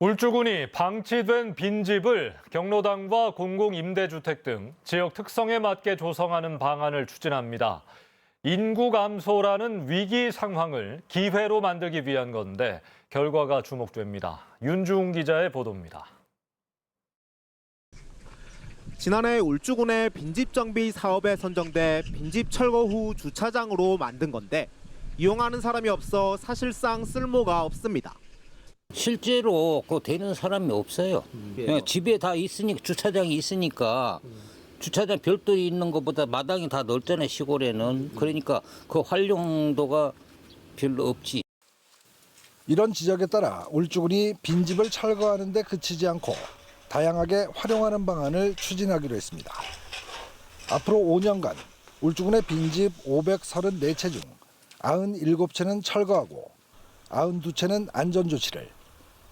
울주군이 방치된 빈집을 경로당과 공공임대주택 등 지역 특성에 맞게 조성하는 방안을 추진합니다. 인구 감소라는 위기 상황을 기회로 만들기 위한 건데 결과가 주목됩니다. 윤주웅 기자의 보도입니다. 지난해 울주군의 빈집 정비 사업에 선정돼 빈집 철거 후 주차장으로 만든 건데 이용하는 사람이 없어 사실상 쓸모가 없습니다. 실제로 그 되는 사람이 없어요. 그냥 집에 다 있으니까 주차장이 있으니까 주차장 별도로 있는 것보다 마당이 다 넓잖아요 시골에는. 그러니까 그 활용도가 별로 없지. 이런 지적에 따라 울주군이 빈집을 철거하는 데 그치지 않고 다양하게 활용하는 방안을 추진하기로 했습니다. 앞으로 5년간 울주군의 빈집 534채 중 97채는 철거하고 92채는 안전조치를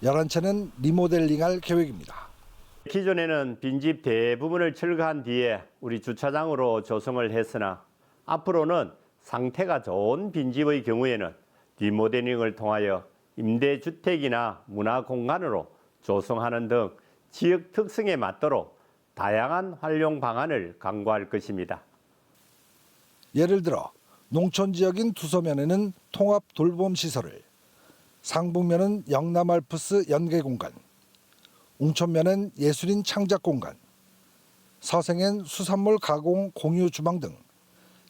11채는 리모델링할 계획입니다. 기존에는 빈집 대부분을 철거한 뒤에 우리 주차장으로 조성을 했으나 앞으로는 상태가 좋은 빈집의 경우에는 리모델링을 통하여 임대주택이나 문화공간으로 조성하는 등 지역 특성에 맞도록 다양한 활용 방안을 강구할 것입니다. 예를 들어 농촌 지역인 두서면에는 통합 돌봄 시설을, 상북면은 영남알프스 연계 공간, 웅천면은 예술인 창작 공간, 서생엔 수산물 가공 공유 주방 등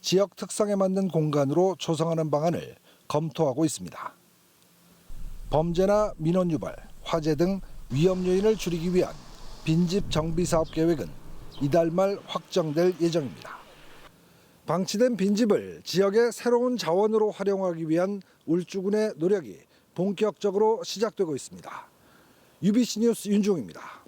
지역 특성에 맞는 공간으로 조성하는 방안을 검토하고 있습니다. 범죄나 민원 유발, 화재 등 위험 요인을 줄이기 위한 빈집 정비 사업 계획은 이달 말 확정될 예정입니다. 방치된 빈집을 지역의 새로운 자원으로 활용하기 위한 울주군의 노력이 본격적으로 시작되고 있습니다. UBC 뉴스 윤중입니다.